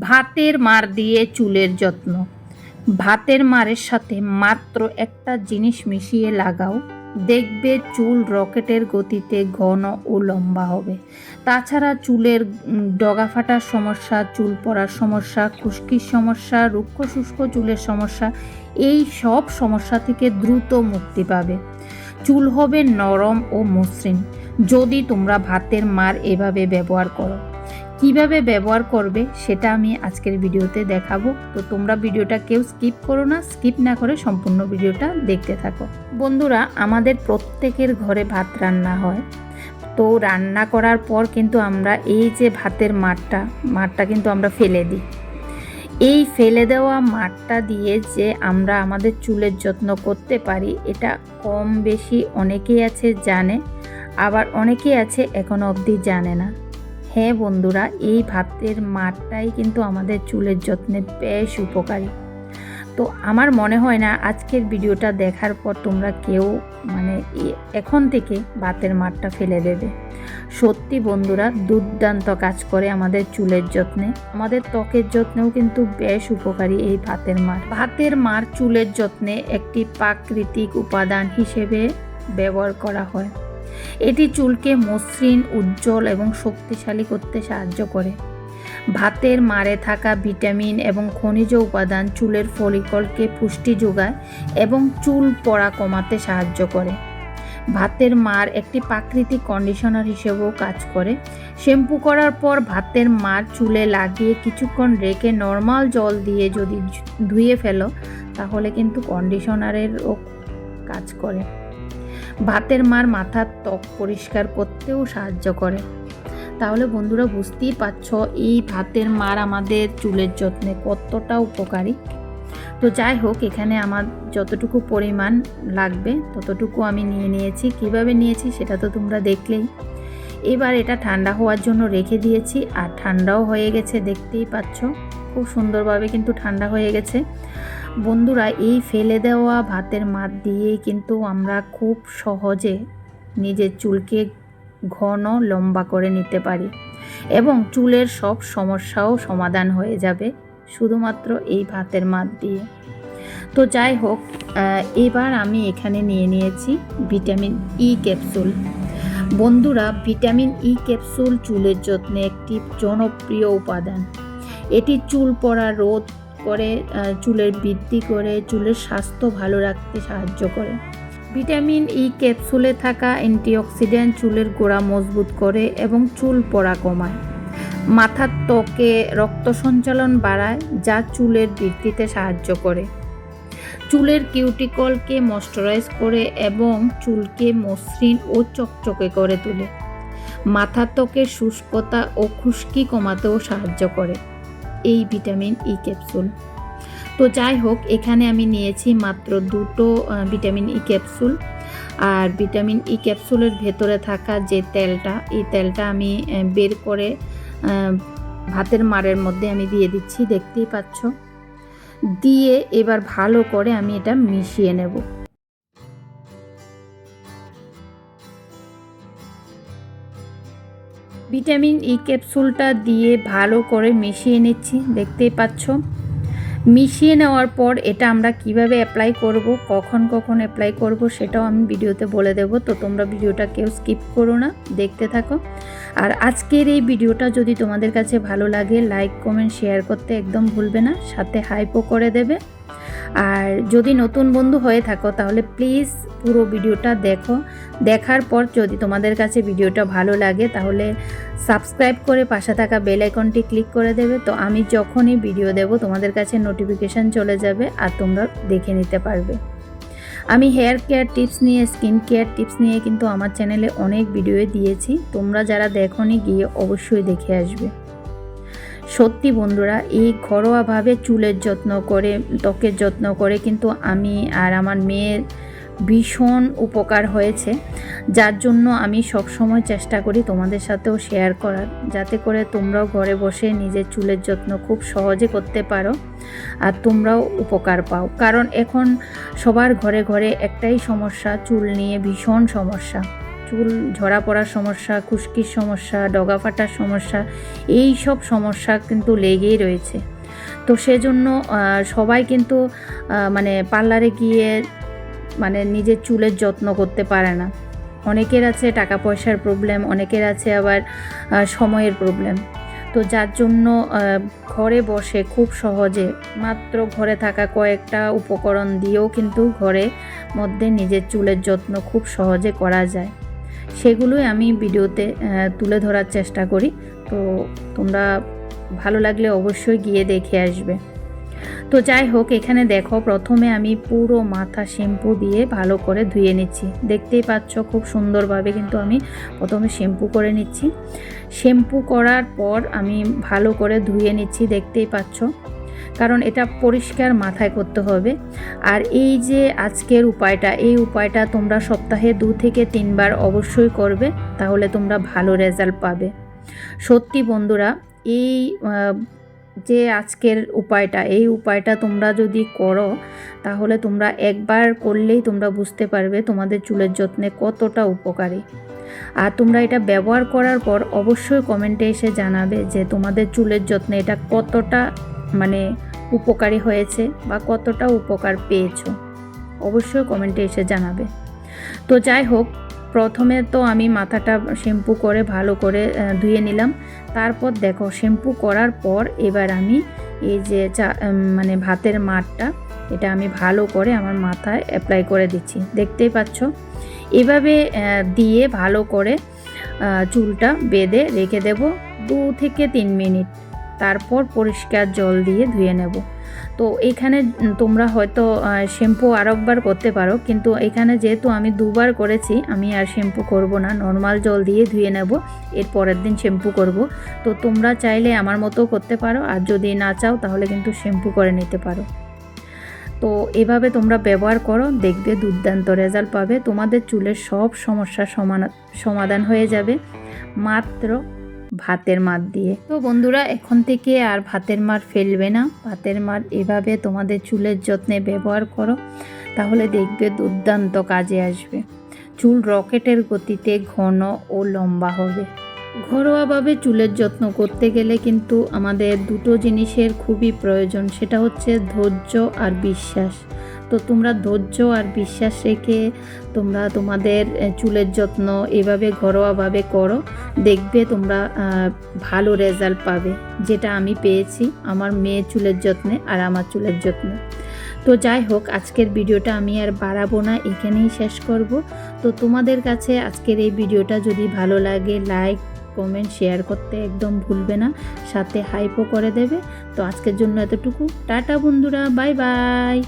ভাতের মার দিয়ে চুলের যত্ন। ভাতের মারের সাথে মাত্র একটা জিনিস মিশিয়ে লাগাও, দেখবে চুল রকেটের গতিতে ঘন ও লম্বা হবে। তাছাড়া চুলের ডগা ফাটার সমস্যা, চুল পড়ার সমস্যা, খুশকির সমস্যা, রুক্ষ শুষ্ক চুলের সমস্যা, এই সব সমস্যা থেকে দ্রুত মুক্তি পাবে। চুল হবে নরম ও মসৃণ। যদি তোমরা ভাতের মার এভাবে ব্যবহার করো কীভাবে ব্যবহার করবে সেটা আমি আজকের ভিডিওতে দেখাবো। তো তোমরা ভিডিওটা কেউ স্কিপ করো না, স্কিপ না করে সম্পূর্ণ ভিডিওটা দেখতে থাকো। বন্ধুরা, আমাদের প্রত্যেকের ঘরে ভাত রান্না হয়। তো রান্না করার পর কিন্তু আমরা এই যে ভাতের মাঠটা মাঠটা কিন্তু আমরা ফেলে দিই। এই ফেলে দেওয়া মাঠটা দিয়ে যে আমরা আমাদের চুলের যত্ন করতে পারি, এটা কম বেশি অনেকেই আছে জানে, আবার অনেকেই আছে এখনও অবধি জানে না। হ্যাঁ বন্ধুরা, এই ভাতের মাঠটাই কিন্তু আমাদের চুলের যত্নে বেশ উপকারী। তো আমার মনে হয় না আজকের ভিডিওটা দেখার পর তোমরা কেউ মানে এখন থেকে ভাতের মাঠটা ফেলে দেবে। সত্যি বন্ধুরা, দুর্দান্ত কাজ করে আমাদের চুলের যত্নে। আমাদের ত্বকের যত্নেও কিন্তু বেশ উপকারী এই ভাতের মার। ভাতের মার চুলের যত্নে একটি প্রাকৃতিক উপাদান হিসেবে ব্যবহার করা হয়। এটি চুলকে মসৃণ, উজ্জ্বল এবং শক্তিশালী করতে সাহায্য করে। ভাতের মারে থাকা ভিটামিন এবং খনিজ উপাদান চুলের ফলিকলকে পুষ্টি যোগায় এবং চুল পড়া কমাতে সাহায্য করে। ভাতের মার একটি প্রাকৃতিক কন্ডিশনার হিসেবেও কাজ করে। শ্যাম্পু করার পর ভাতের মার চুলে লাগিয়ে কিছুক্ষণ রেখে নর্মাল জল দিয়ে যদি ধুয়ে ফেলো, তাহলে কিন্তু কন্ডিশনারেরও কাজ করে। ভাতের মার মাথার ত্বক পরিষ্কার করতেও সাহায্য করে। তাহলে বন্ধুরা বুঝতেই পারছ, এই ভাতের মার আমাদের চুলের যত্নে কতটা উপকারী। তো যাই হোক, এখানে আমার যতটুকু পরিমাণ লাগবে, ততটুকু আমি নিয়ে নিয়েছি। কীভাবে নিয়েছি সেটা তো তোমরা দেখলেই। এবার এটা ঠান্ডা হওয়ার জন্য রেখে দিয়েছি, আর ঠান্ডাও হয়ে গেছে, দেখতেই পাচ্ছ। খুব সুন্দরভাবে কিন্তু ঠান্ডা হয়ে গেছে। বন্ধুরা, এই ফেলে দেওয়া ভাতের মাঠ দিয়েই কিন্তু আমরা খুব সহজে নিজের চুলকে ঘন লম্বা করে নিতে পারি এবং চুলের সব সমস্যাও সমাধান হয়ে যাবে শুধুমাত্র এই ভাতের মাঠ দিয়ে। তো যাই হোক এবার আমি এখানে নিয়ে নিয়েছি ভিটামিন ই ক্যাপসুল। বন্ধুরা, ভিটামিন ই ক্যাপসুল চুলের যত্নে একটি জনপ্রিয় উপাদান। এটি চুল পড়া রোধ করে চুলের বৃদ্ধি করে, চুলের স্বাস্থ্য ভালো রাখতে সাহায্য করে। ভিটামিন ই ক্যাপসুলে থাকা অ্যান্টিঅক্সিডেন্ট চুলের গোড়া মজবুত করে এবং চুল পড়া কমায়। মাথার ত্বকে রক্ত সঞ্চালন বাড়ায়, যা চুলের বৃদ্ধিতে সাহায্য করে। চুলের কিউটিকলকে ময়শ্চারাইজ করে এবং চুলকে মসৃণ ও চকচকে করে তোলে। মাথার ত্বকের শুষ্কতা ও খুশকি কমাতেও সাহায্য করে। এই ভিটামিন ই ক্যাপসুল তো যাই হোক এখানে আমি নিয়েছি মাত্র দুটো ভিটামিন ই ক্যাপসুল আর ভিটামিন ই ক্যাপসুলের ভেতরে থাকা যে তেলটা, এই তেলটা আমি বের করে ভাতের মারের মধ্যে আমি দিয়ে দিচ্ছি, দেখতেই পাচ্ছ। দিয়ে এবার ভালো করে আমি এটা মিশিয়ে নেব। ভিটামিন ই ক্যাপসুলটা দিয়ে ভালো করে মিশিয়ে নিচ্ছি, দেখতেই পাচ্ছ। মিশিয়ে নেওয়ার পর এটা আমরা কীভাবে অ্যাপ্লাই করব, কখন কখন অ্যাপ্লাই করব সেটাও আমি ভিডিওতে বলে দেব, তো তোমরা ভিডিওটা কেউ স্কিপ করো না, দেখতে থাকো। আর আজকের এই ভিডিওটা যদি তোমাদের কাছে ভালো লাগে লাইক কমেন্ট শেয়ার করতে একদম ভুলবে না, সাথে হাইপও করে দেবে। আর যদি নতুন বন্ধু হয়ে থাকো, তাহলে প্লিজ পুরো ভিডিওটা দেখো। দেখার পর যদি তোমাদের কাছে ভিডিওটা ভালো লাগে, তাহলে সাবস্ক্রাইব করে পাশে থাকা বেল আইকনটি ক্লিক করে দেবে। তো আমি যখনই ভিডিও দেব, তোমাদের কাছে নোটিফিকেশান চলে যাবে আর তোমরা দেখে নিতে পারবে। আমি হেয়ার কেয়ার টিপস নিয়ে স্কিন কেয়ার টিপস নিয়ে কিন্তু আমার চ্যানেলে অনেক ভিডিও দিয়েছি। তোমরা যারা দেখোনি, গিয়ে অবশ্যই দেখে আসবে। সত্যি বন্ধুরা, এই ঘরোয়াভাবে চুলের যত্ন করে, ত্বকের যত্ন করে কিন্তু আমি আর আমার মেয়ের ভীষণ উপকার হয়েছে। যার জন্য আমি সবসময় চেষ্টা করি তোমাদের সাথেও শেয়ার করার, যাতে করে তোমরাও ঘরে বসে নিজের চুলের যত্ন খুব সহজে করতে পারো আর তোমরাও উপকার পাও। কারণ এখন সবার ঘরে ঘরে একটাই সমস্যা, চুল নিয়ে ভীষণ সমস্যা। চুল, ঝরা পড়ার সমস্যা, খুশকির সমস্যা, ডগা ফাটার সমস্যা, এই সব সমস্যা কিন্তু লেগেই রয়েছে। তো সেজন্য সবাই কিন্তু মানে পার্লারে গিয়ে মানে নিজের চুলের যত্ন করতে পারে না। অনেকের আছে টাকা পয়সার প্রবলেম অনেকের আছে আবার সময়ের প্রবলেম তো যার জন্য ঘরে বসে খুব সহজে, মাত্র ঘরে থাকা কয়েকটা উপকরণ দিয়েও কিন্তু ঘরে মধ্যে নিজের চুলের যত্ন খুব সহজে করা যায়। সেগুলোই আমি ভিডিওতে তুলে ধরার চেষ্টা করি। তো তোমরা ভালো লাগলে অবশ্যই গিয়ে দেখে আসবে। তো যাই হোক, এখানে দেখো, প্রথমে আমি পুরো মাথা শ্যাম্পু দিয়ে ভালো করে ধুয়ে নিচ্ছি। দেখতেই পাচ্ছ খুব সুন্দরভাবে কিন্তু আমি প্রথমে শ্যাম্পু করে নিচ্ছি। শ্যাম্পু করার পর আমি ভালো করে ধুয়ে নিচ্ছি, দেখতেই পাচ্ছ। কারণ এটা পরিষ্কার মাথায় করতে হবে। আর এই যে আজকের উপায়টা, এই উপায়টা তোমরা সপ্তাহে দু থেকে তিনবার অবশ্যই করবে, তাহলে তোমরা ভালো রেজাল্ট পাবে। সত্যি বন্ধুরা, এই যে আজকের উপায়টা, এই উপায়টা তোমরা যদি করো, তাহলে তোমরা একবার করলেই তোমরা বুঝতে পারবে তোমাদের চুলের যত্নে কতটা উপকারী। আর তোমরা এটা ব্যবহার করার পর অবশ্যই কমেন্টে এসে জানাবে যে তোমাদের চুলের যত্নে এটা কতটা মানে উপকারী হয়েছে বা কতটা উপকার পেয়েছ? অবশ্যই কমেন্টে এসে জানাবে। তো যাই হোক, প্রথমে তো আমি মাথাটা শ্যাম্পু করে ভালো করে ধুয়ে নিলাম। তারপর দেখো শ্যাম্পু করার পর এবার আমি এই যে চা মানে ভাতের মাঠটা এটা আমি ভালো করে আমার মাথায় অ্যাপ্লাই করে দিচ্ছি। দেখতেই পাচ্ছ? এভাবে দিয়ে ভালো করে চুলটা বেঁধে রেখে দেব দু থেকে তিন মিনিট। তারপর পরিষ্কার জল দিয়ে ধুয়ে নেব। তো এখানে তোমরা হয়তো শ্যাম্পু আরেকবার করতে পারো, কিন্তু এখানে যেহেতু আমি দুবার করেছি, আমি আর শ্যাম্পু করব না, নর্মাল জল দিয়ে ধুয়ে নেব, এর পরের দিন শ্যাম্পু করব। তো তোমরা চাইলে আমার মতো করতে পারো, আর যদি না চাও তাহলে কিন্তু শ্যাম্পু করে নিতে পারো। তো এভাবে তোমরা ব্যবহার করো, দেখবে দুর্দান্ত রেজাল্ট পাবে, তোমাদের চুলের সব সমস্যার সমান, সমাধান হয়ে যাবে। মাত্র ভাতের মার দিয়ে। তো বন্ধুরা, এখন থেকে আর ভাতের মার ফেলবে না। ভাতের মার এভাবে তোমাদের চুলের যত্নে ব্যবহার করো, তাহলে দেখবে দুর্দান্ত কাজে আসবে। চুল রকেটের গতিতে ঘন ও লম্বা হবে। ঘরোয়াভাবে চুলের যত্ন করতে গেলে কিন্তু আমাদের দুটো জিনিসের খুবই প্রয়োজন, সেটা হচ্ছে ধৈর্য আর বিশ্বাস। তো তোমরা ধৈর্য আর বিশ্বাস রেখে তোমরা তোমাদের চুলের যত্ন এভাবে ঘরোয়াভাবে করো, দেখবে তোমরা ভালো রেজাল্ট পাবে, যেটা আমি পেয়েছি আমার মেয়ে চুলের যত্নে আর আমার চুলের যত্নে। তো যাই হোক, আজকের ভিডিওটা আমি আর বাড়াবো না, এখানেই শেষ করব। তো তোমাদের কাছে আজকের এই ভিডিওটা যদি ভালো লাগে, লাইক কমেন্ট শেয়ার করতে একদম ভুলবে না, সাথে হাইপও করে দেবে। তো আজকের জন্য এতটুকু। টাটা বন্ধুরা বাই বাই